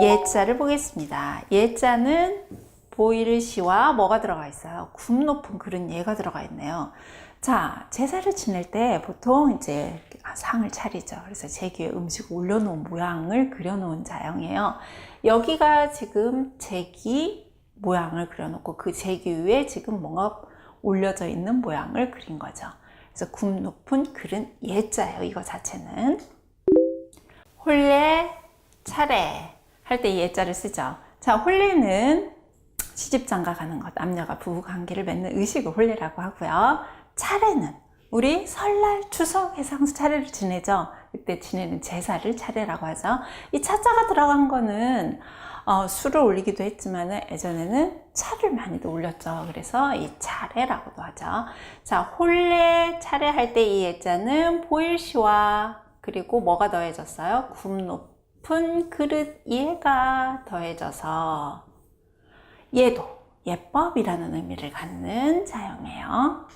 예자를 보겠습니다. 예자는 보이를 시와 뭐가 들어가 있어요? 굽 높은 그런 예가 들어가 있네요. 자, 제사를 지낼 때 보통 이제 상을 차리죠. 그래서 제기에 음식을 올려놓은 모양을 그려놓은 자형이에요. 여기가 지금 제기 모양을 그려놓고 그 제기 위에 지금 뭔가 올려져 있는 모양을 그린 거죠. 그래서 굽 높은 그런 예자예요. 이거 자체는. 홀례, 차례 할때 예자를 쓰죠. 자, 홀례는 시집장가 가는 것, 남녀가 부부 관계를 맺는 의식을 홀례라고 하고요. 차례는 우리 설날, 추석, 해상수 차례를 지내죠. 그때 지내는 제사를 차례라고 하죠. 이 차자가 들어간 거는 어, 술을 올리기도 했지만 예전에는 차를 많이도 올렸죠. 그래서 이 차례라고도 하죠. 자, 홀례 차례 할 때 이 예자는 보일시와 그리고 뭐가 더해졌어요? 굽높 은 그릇 예가 더해져서 예도 예법이라는 의미를 갖는 자형이에요.